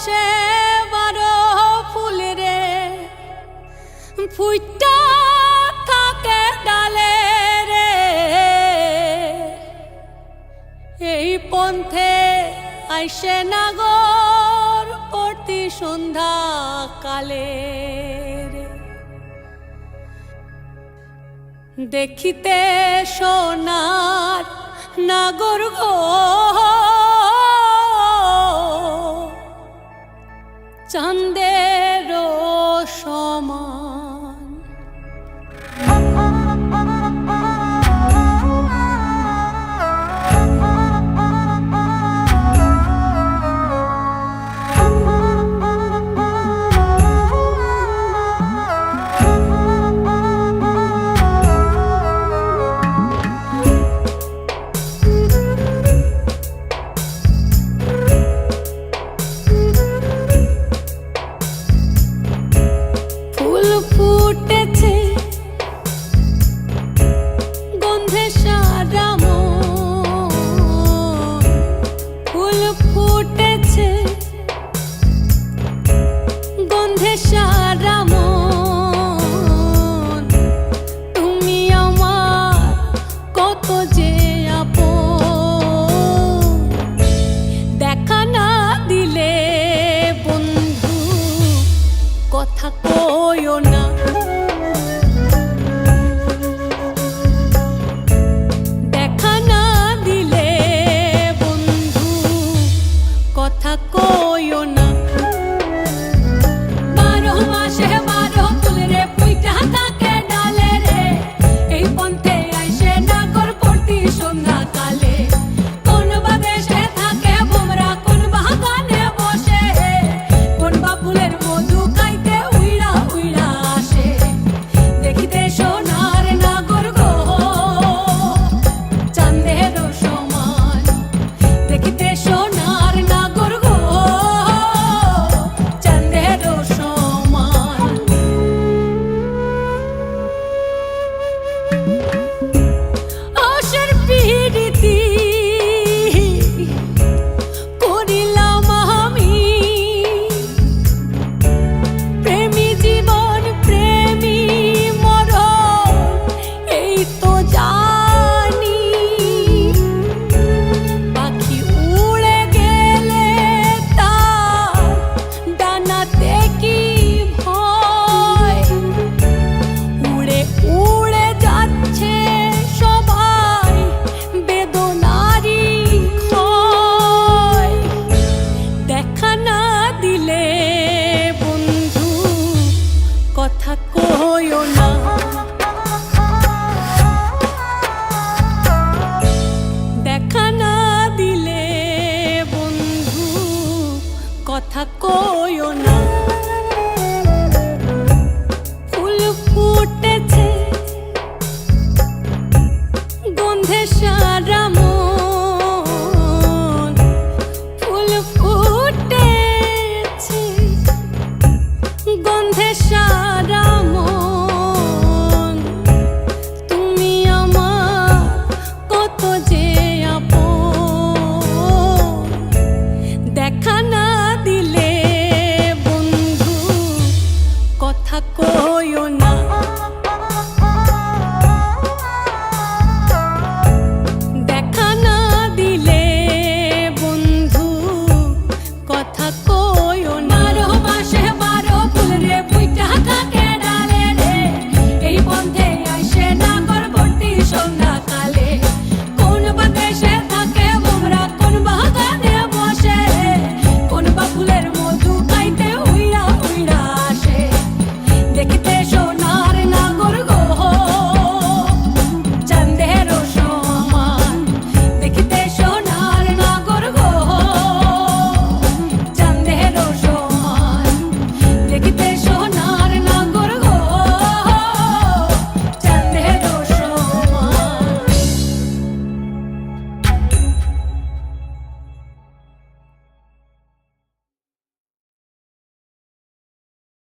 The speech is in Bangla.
বাতাসে বারো ফুল রে। থাকে ডালে রে। এই পন্থে আইসে নাগর প্রতি সন্ধ্যা কালে দেখিতে সোনার নাগর গো no.